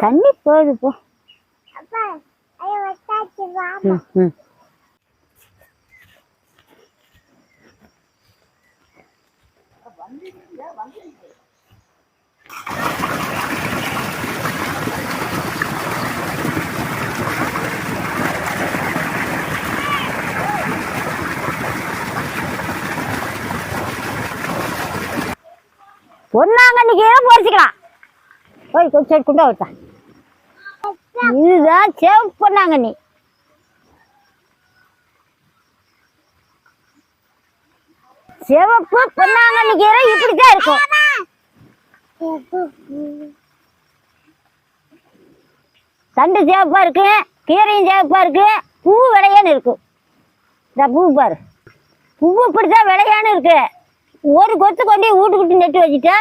தண்ணி போகுது. போ. அப்பா பொன்னாங்கண்ணிக்கு வட்டாச்சு வாமா பொறிச்சிக்கலாம் போய் கொஞ்சம் கொண்டு விட்டா இதுதான் சேவ் பொன்னாங்கண்ணி சிவப்பு பொன்னாங்கண்ணி கீரை இப்படித்தான் இருக்கும். தண்டு சிவப்பா இருக்கு கீரையும் சிவப்பா இருக்கு பூ விளையான்னு இருக்கு. இந்த பூ பாரு. பூ இப்படித்தான் விளையான்னு இருக்கு. ஒரு கொத்து கொண்டு போய் நெட்டு வச்சுட்டு வச்சுட்டா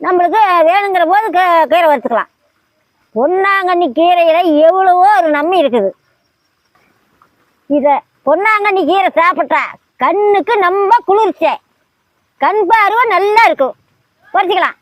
நம்மளுக்கு வேணுங்கிற போது க- கீரை வறுத்துக்கலாம். பொன்னாங்கண்ணி கீரையில் எவ்வளவோ ஒரு நன்மை இருக்குது. இதை பொன்னாங்கண்ணி கீரை சாப்பிட்டா கண்ணுக்கு ரொம்ப குளிர்ச்சி கண் பார்வை நல்லா இருக்கும். குறைச்சிக்கலாம்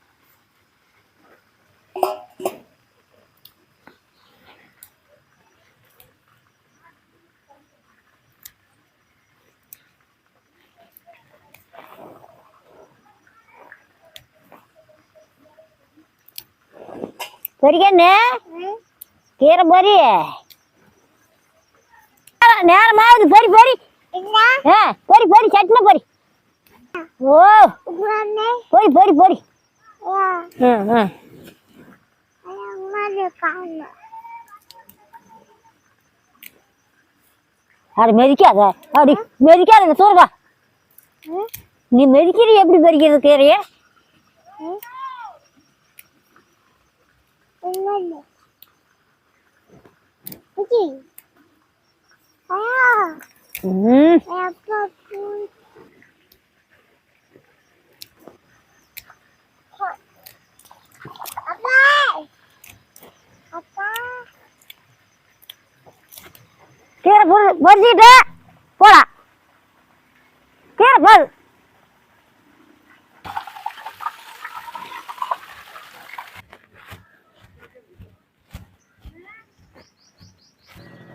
பொறிக்கண்ணு கீரை பொறி நேரமாகுது பொறி பொறி ஆ பொறி பொறி சட்னி பொறி ஓ பொறி பொறி பொறி அது மெதிக்காத. அப்படி மெதிக்காத ம். நீ மெதிக்கிறது எப்படி பறிக்கிறது கீரைய? ம் என்னது குச்சி ஐயா ம் அப்பா போய் அப்பா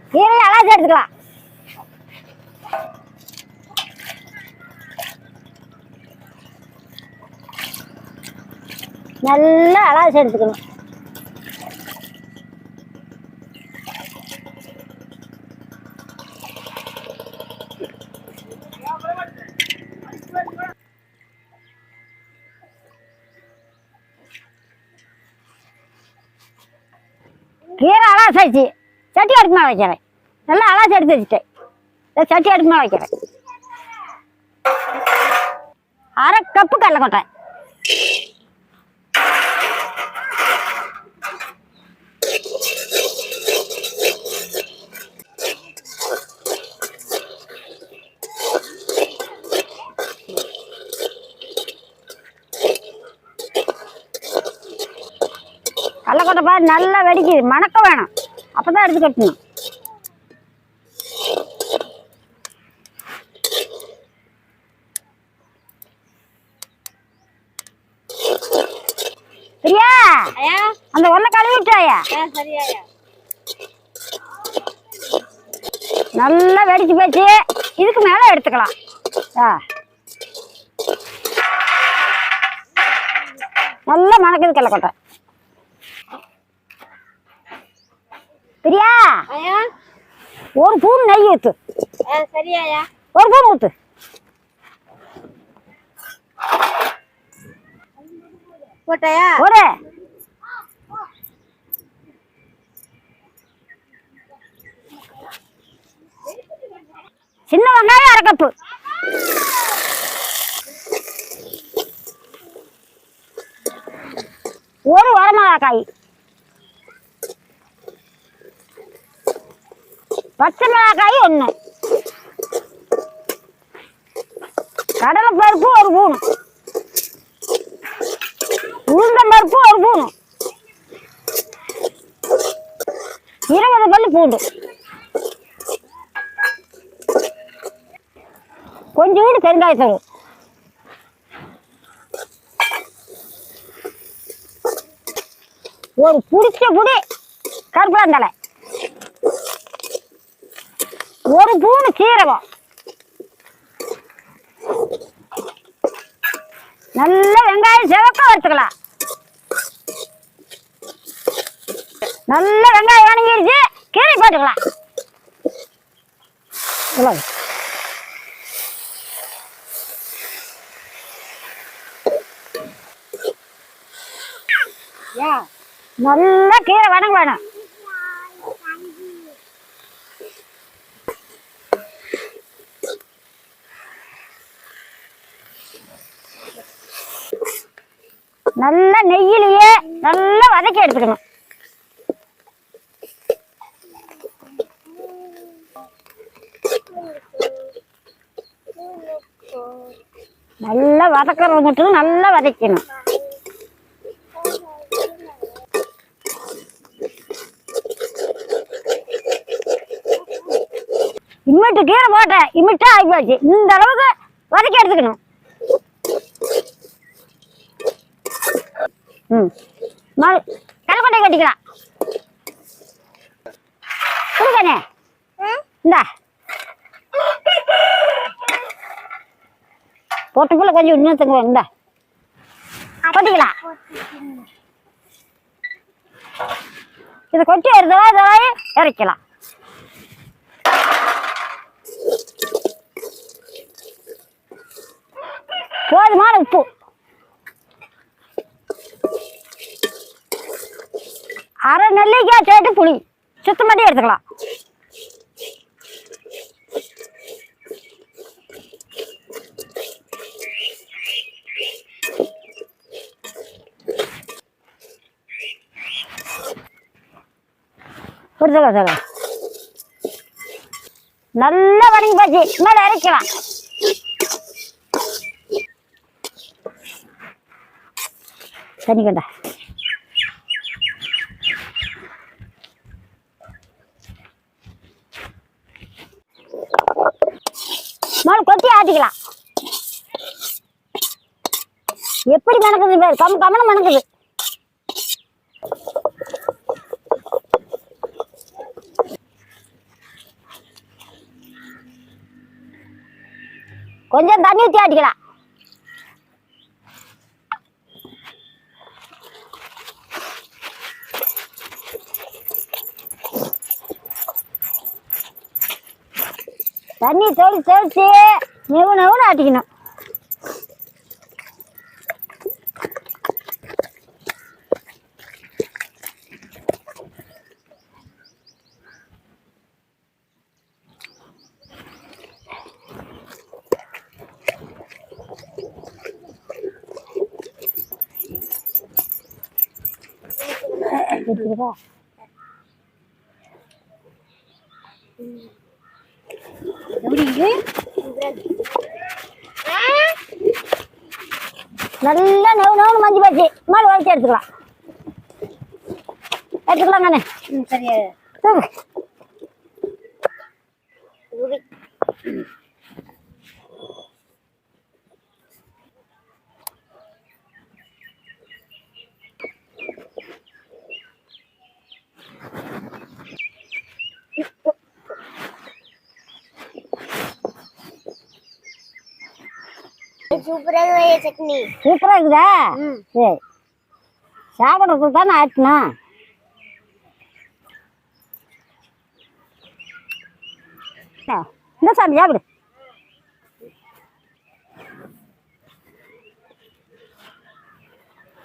அப்பா கீரை அலாசி எடுத்துக்கலாம். நல்லா அலாசி எடுத்துக்கணும். கீரை அலாசாச்சு. சட்டி அடுப்பு மேலே வைக்கிறேன். நல்லா அலாசி எடுத்து வச்சுட்டேன். சட்டி அடுப்பு மேலே வைக்கிறேன். அரை கப்பு கடலைக்கொட்டை கடலைக்கொட்டை பாரு நல்லா வெடிக்குது. மணக்க வேணும். அப்பதான் எடுத்து கட்டணும். பிரியா அந்த உருளை கழுவி விட்டாயா? நல்லா வெடிச்சு போச்சு. இதுக்கு மேல எடுத்துக்கலாம். ஆ. நல்லா மணக்குது கடலைக்கொட்டை பிரியா? ஒரு பூன் நெய் ஊத்து. சரியாயா ஒரு பூன் ஊத்து. போட்டாயா? ஒரு சின்ன வெங்காயம் அரை கப்பு. ஒரு வரமிளகாய். பச்சை மிளகாய் ஒன்று கடலை பருப்பு ஒரு பூணும் உளுந்தம் பருப்பு ஒரு பூணும் இருபது பல் பூண்டு. கொஞ்சோண்டு பெருங்காயத்தூள் ஒரு பிடிச்ச புடி கருப்பாந்தலை ஒரு பூணு சீரகம் நல்ல வெங்காயம் செவக்க வறுத்துக்கலாம். நல்ல வெங்காயம் வணங்கிருச்சு கீரை போட்டுக்கலாம். இவ்வளவு. நல்ல கீரை வணங்க வேணும் நல்லா நெய்யிலேயே நல்லா வதக்கி எடுத்துக்கணும் நல்லா வதக்கிறது மட்டும் நல்லா வதக்கணும். இம்மிட்டு கீரை போட்டேன். இம்மிட்டா ஆகி போச்சு இந்த அளவுக்கு வதக்கி எடுத்துக்கணும். ம். மால் கலக்கொட்டை கட்டிக்கலாம் கொடுக்கண்ணே. இந்தா. போட்டுக்குள்ள கொஞ்சம் இன்னத்துக்கு இந்தா. கொட்டிக்கலாம். இதை கொட்டி வருதோ தடவை இறக்கலாம். போதுமான உப்பு. அரை நெல்லிக்காய் சேர்த்து புளி. சுத்தம் பண்ணி எடுத்துக்கலாம். புரிஞ்சுக்கலாம் சார் நல்லா வணங்கி போச்சு. மேலே இறக்கலாம். தண்ணி கொண்டா. மேலே எப்படி மணக்குது பேர் கம் கம்மனு மணக்குது. கொஞ்சம் தண்ணி ஊற்றி ஆட்டிக்கலாம் தண்ணி தெளி தெளிச்சு. நெவு நெவுன்னு ஆட்டிக்கணும் எடுத்துக்கிட்டா நல்லா நெவு நெவுன்னு மஞ்சள் போச்சு மேலே வலிச்சு எடுத்துக்கலாம். எடுத்துக்கலாம் நானே சரியா. சட்னி சூப்பராக இருக்குதா சரி. சாப்பிட்றதுக்கு தானே ஆட்டணும் ஆ, இந்த சாமி சாப்பிடு.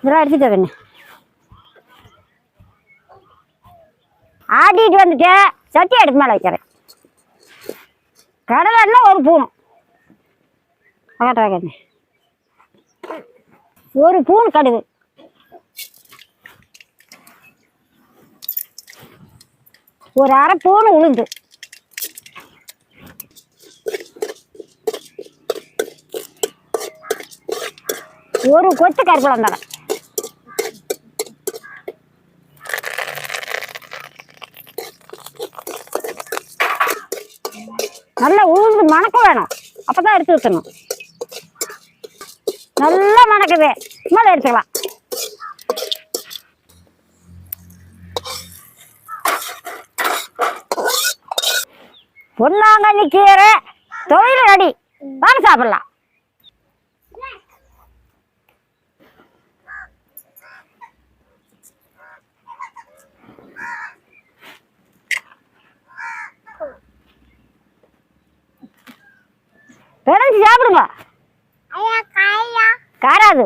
இதெல்லாம் எடுத்துட்டு வரேன் ஆட்டிட்டு வந்துட்டேன் சட்டி எடுத்து மேலே வைக்கிறேன். கடலை எண்ணெய் ஒரு பூணும் ஆகட்டும் ஒரு பூன் கடுகு. ஒரு அரை பூன் உளுந்து. ஒரு கொத்து கருப்பலம் தடை நல்லா உளுந்து மணக்க வேணும். அப்பதான் எடுத்து வைக்கணும் நல்லா மணக்குது மேலே எடுத்துக்கலாம் பொன்னாங்கண்ணி கீரை. தொழில் ரெடி வாங்க சாப்பிடலாம். பிறந்து சாப்பிடுங்க. ஐயா காயா. காராது.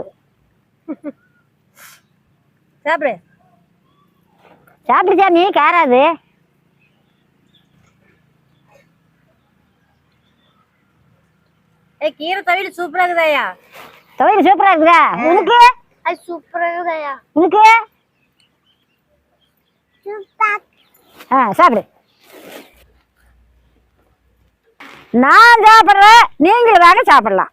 சாப்பிடு. சாப்பிடு சாமி காராது. ஏய் கீரை தவிர சூப்பரா இருக்குதாயா தொழில் சூப்பரா இருக்குதா? உனக்கு? அது சூப்பரா இருக்குதாயா உனக்கு? ஆ சாப்பிடு. நான் சாப்பிட்றேன் நீங்களும் வாங்க சாப்பிடலாம்.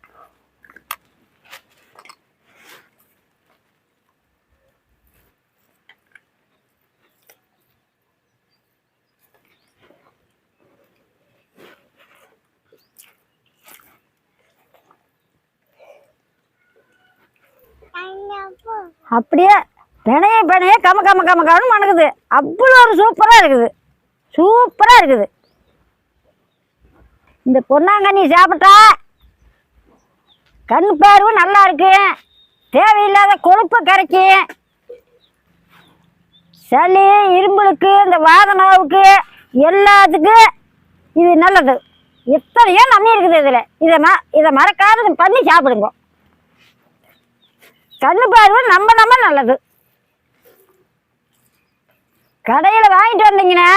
அப்படியே பிணைய பிணைய கம கம கம கமனு மணக்குது. அவ்வளோ ஒரு சூப்பராக இருக்குது. சூப்பராக இருக்குது. இந்த பொன்னாங்கண்ணி சாப்பிட்டா கண் பார்வை நல்லா இருக்கு. தேவையில்லாத கொழுப்பு கரைக்கும் சளி இரும்பலுக்கு இந்த வாதனாவுக்கு எல்லாத்துக்கும் இது நல்லது. எத்தனையோ நன்மை இருக்குது இதில். இதை ம இதை மறக்காத பண்ணி சாப்பிடுங்க. கண்ணு பார்வை நம்ம நம்ம நல்லது. கடையில் வாங்கிட்டு வந்தீங்கன்னா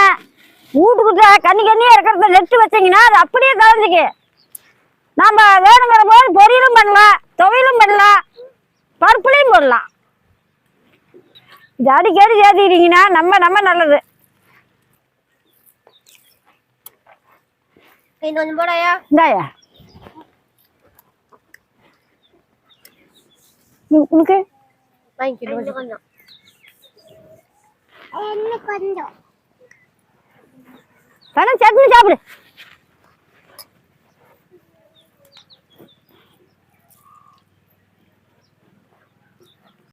வீட்டுக்கிட்ட கண்ணி கண்ணியாக இருக்கிறத நெட்டு வச்சீங்கன்னா அது அப்படியே கலந்துக்கு. நம்ம வேணுங்கிற போது பொரியலும் பண்ணலாம் துவையலும் பண்ணலாம் பருப்புலையும் போடலாம். இது அடிக்கடி சேர்த்துக்கிட்டீங்கன்னா நம்ம நம்ம நல்லது. போடாயா? இந்தாயா? உனக்கு? வாங்கிக்கணும் கொஞ்சம். கொஞ்சம். சட்னி சாப்பிடு.